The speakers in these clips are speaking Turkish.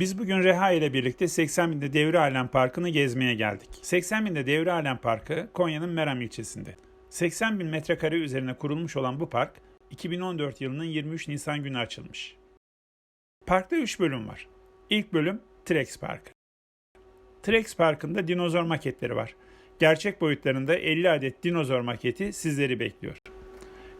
Biz bugün Reha ile birlikte 80 binde Devri Alem Parkı'nı gezmeye geldik. 80 binde Devri Alem Parkı Konya'nın Meram ilçesinde. 80 bin metrekare üzerine kurulmuş olan bu park 2014 yılının 23 Nisan günü açılmış. Parkta 3 bölüm var. İlk bölüm Trex Parkı. Trex Parkı'nda dinozor maketleri var. Gerçek boyutlarında 50 adet dinozor maketi sizleri bekliyor.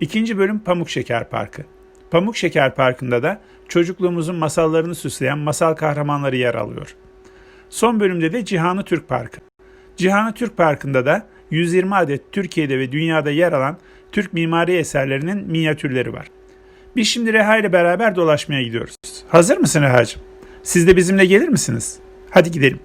İkinci bölüm Pamuk Şeker Parkı. Pamuk Şeker Parkı'nda da çocukluğumuzun masallarını süsleyen masal kahramanları yer alıyor. Son bölümde de Cihanı Türk Parkı. Cihanı Türk Parkı'nda da 120 adet Türkiye'de ve dünyada yer alan Türk mimari eserlerinin minyatürleri var. Biz şimdi Reha ile beraber dolaşmaya gidiyoruz. Hazır mısın Reha'cığım? Siz de bizimle gelir misiniz? Hadi gidelim.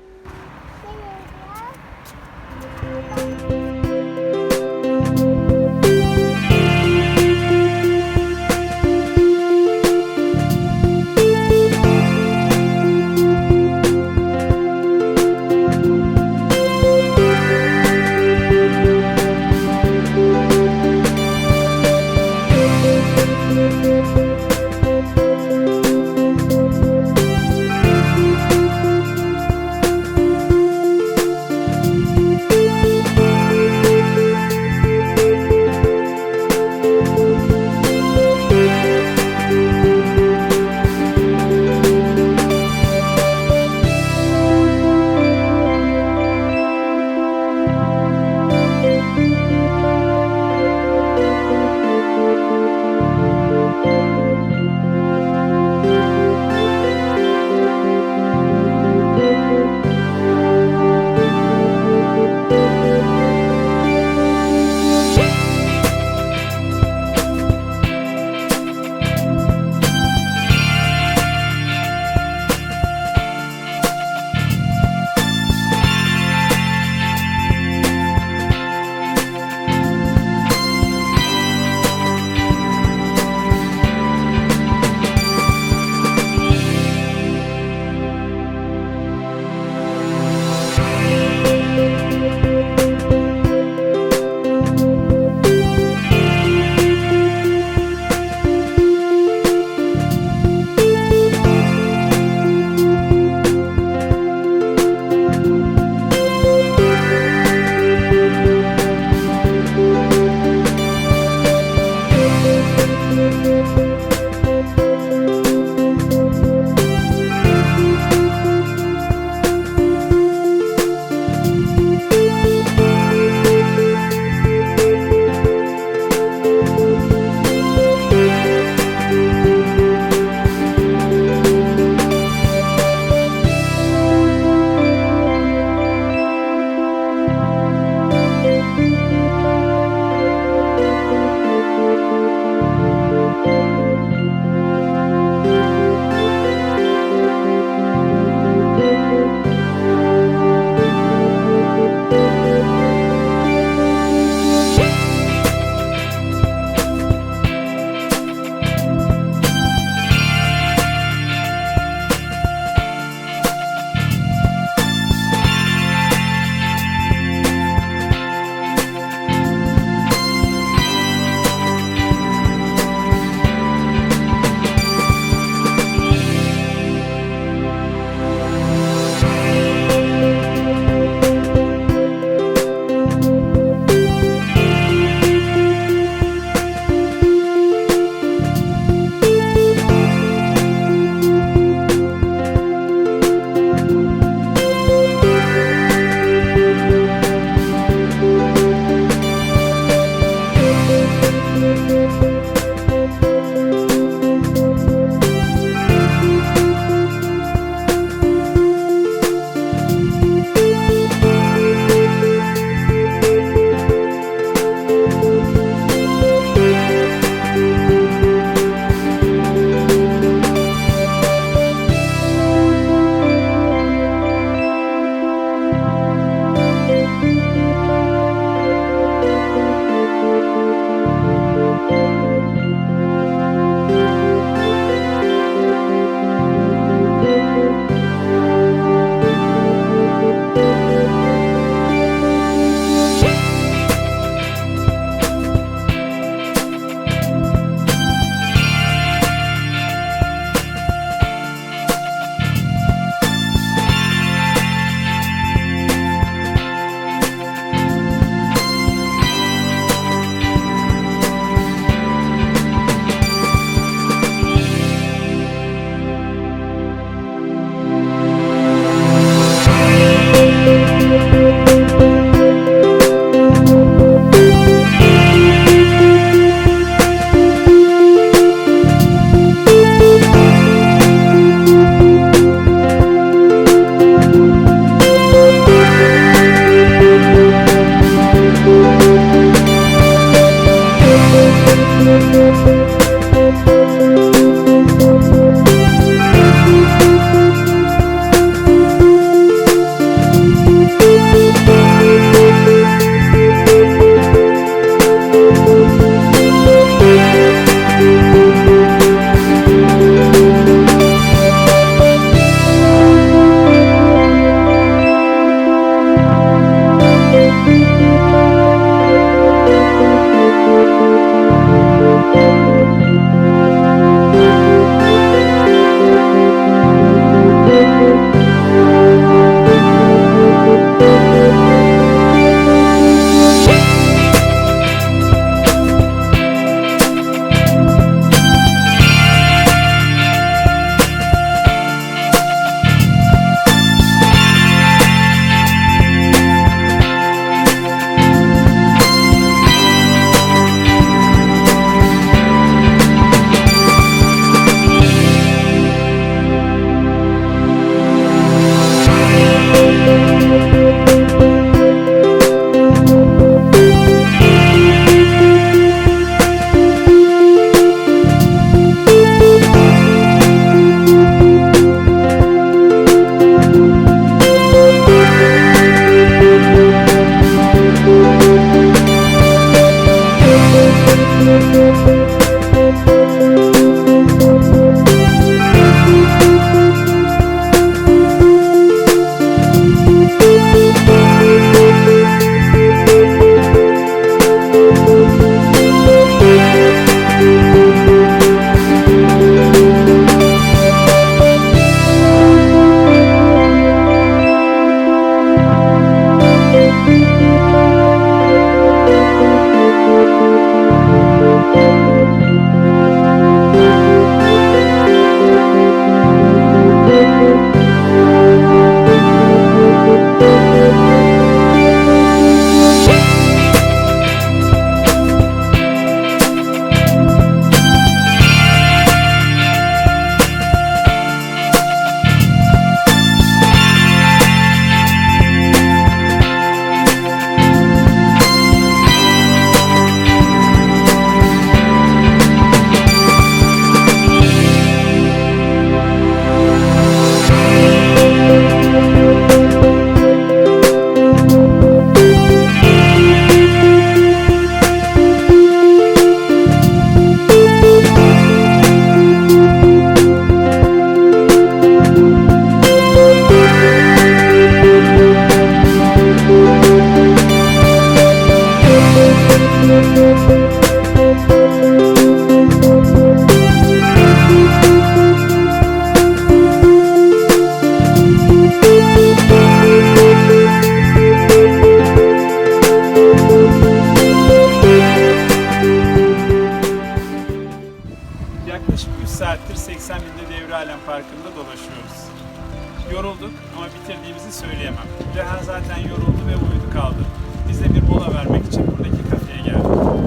Bitirdiğimizi söyleyemem. Reha zaten yoruldu ve uyudu kaldı. Biz de bir mola vermek için buradaki kafeye geldik.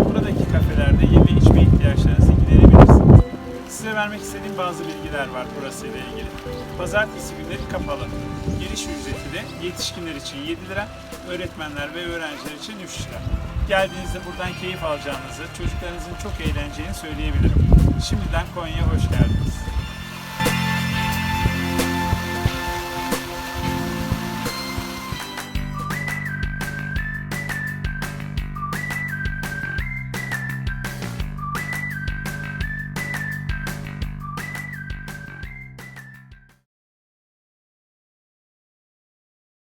Buradaki kafelerde yeme içme ihtiyaçlarınızı giderebilirsiniz. Size vermek istediğim bazı bilgiler var burasıyla ilgili. Pazartesi günleri kapalı. Giriş ücreti de yetişkinler için 7 lira, öğretmenler ve öğrenciler için 3 lira. Geldiğinizde buradan keyif alacağınızı, çocuklarınızın çok eğleneceğini söyleyebilirim. Şimdiden Konya'ya hoş geldiniz.